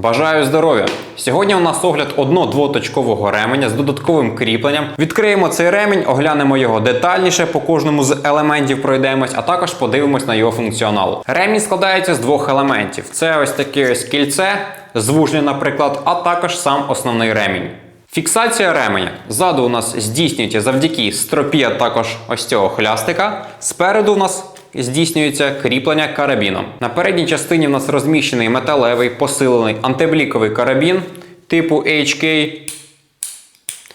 Бажаю здоров'я! Сьогодні у нас огляд одно-двоточкового ременя з додатковим кріпленням. Відкриємо цей ремінь, оглянемо його детальніше, по кожному з елементів пройдемось, а також подивимось на його функціонал. Ремінь складається з двох елементів: це ось таке ось кільце, звужне, наприклад, а також сам основний ремінь. Фіксація ременя ззаду у нас здійснюється завдяки стропі, а також ось цього хлястика. Спереду у нас здійснюється кріплення карабіном. На передній частині в нас розміщений металевий посилений антибліковий карабін типу HK,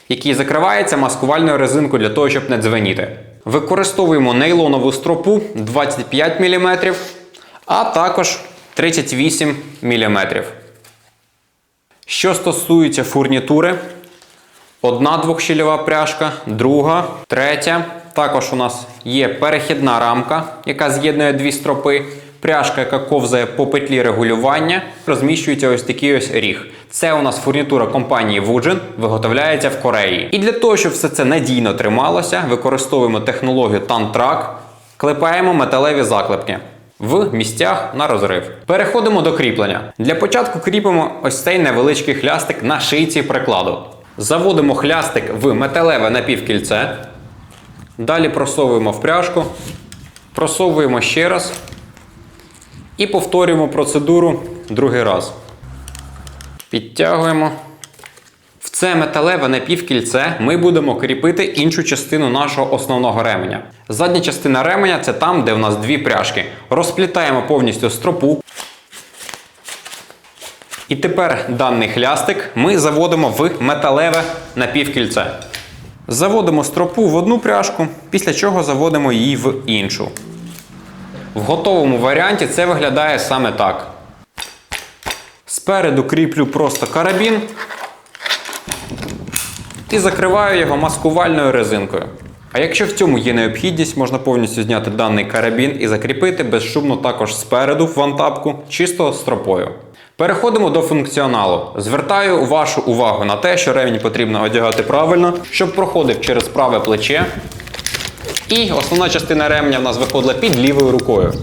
який закривається маскувальною резинкою для того, щоб не дзвеніти. Використовуємо нейлонову стропу 25 мм, а також 38 мм. Що стосується фурнітури, одна двохщільова пряжка, друга, третя. Також у нас є перехідна рамка, яка з'єднує дві стропи. Пряжка, яка ковзає по петлі регулювання, розміщується ось такий ось ріг. Це у нас фурнітура компанії Wujin, виготовляється в Кореї. І для того, щоб все це надійно трималося, використовуємо технологію Tantrack, клепаємо металеві заклепки в місцях на розрив. Переходимо до кріплення. Для початку кріпимо ось цей невеличкий хлястик на шийці прикладу. Заводимо хлястик в металеве напівкільце. Далі просовуємо в пряжку, просовуємо ще раз і повторюємо процедуру другий раз. Підтягуємо. В це металеве напівкільце ми будемо кріпити іншу частину нашого основного ременя. Задня частина ременя це там, де в нас дві пряжки. Розплітаємо повністю стропу. І тепер даний хлястик ми заводимо в металеве напівкільце. Заводимо стропу в одну пряжку, після чого заводимо її в іншу. В готовому варіанті це виглядає саме так. Спереду кріплю просто карабін і закриваю його маскувальною резинкою. А якщо в цьому є необхідність, можна повністю зняти даний карабін і закріпити безшумно також спереду в вантапку, чисто стропою. Переходимо до функціоналу. Звертаю вашу увагу на те, що ремінь потрібно одягати правильно, щоб проходив через праве плече. І основна частина ременя в нас виходила під лівою рукою.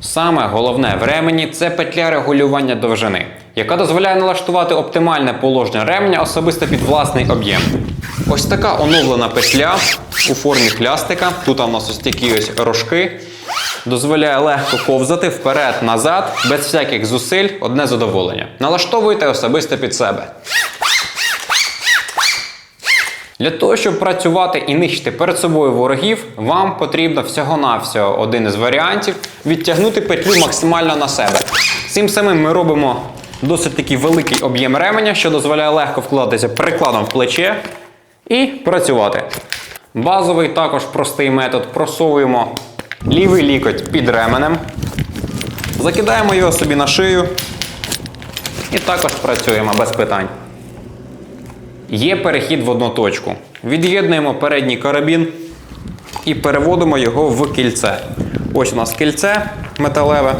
Саме головне в ремені це петля регулювання довжини, яка дозволяє налаштувати оптимальне положення ременя особисто під власний об'єм. Ось така оновлена петля у формі хлястика. Тут у нас ось такі ось рожки. Дозволяє легко ковзати вперед-назад, без всяких зусиль, одне задоволення. Налаштовуйте особисто під себе. Для того, щоб працювати і нищити перед собою ворогів, вам потрібно всього-навсього один із варіантів відтягнути петлю максимально на себе. Цим самим ми робимо досить такий великий об'єм ременя, що дозволяє легко вкладатися прикладом в плече і працювати. Базовий також простий метод. Просовуємо лівий лікоть під ременем, закидаємо його собі на шию і також працюємо без питань. Є перехід в одну точку. Від'єднуємо передній карабін і переводимо його в кільце. Ось у нас кільце металеве.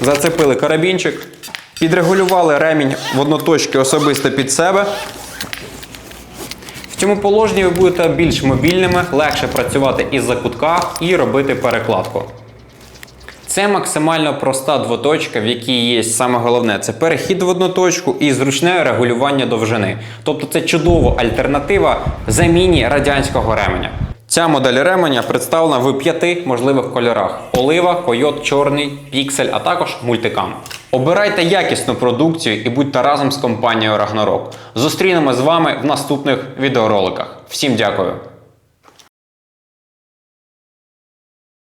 Зацепили карабінчик, підрегулювали ремінь в одноточки особисто під себе. Цьому положенні ви будете більш мобільними, легше працювати із закутка і робити перекладку. Це максимально проста двоточка, в якій є саме головне це перехід в одну точку і зручне регулювання довжини. Тобто це чудова альтернатива заміні радянського ременя. Ця модель ременя представлена в п'яти можливих кольорах: олива, койот, чорний, піксель, а також мультикам. Обирайте якісну продукцію і будьте разом з компанією Рагнарок. Зустрінемо з вами в наступних відеороликах. Всім дякую!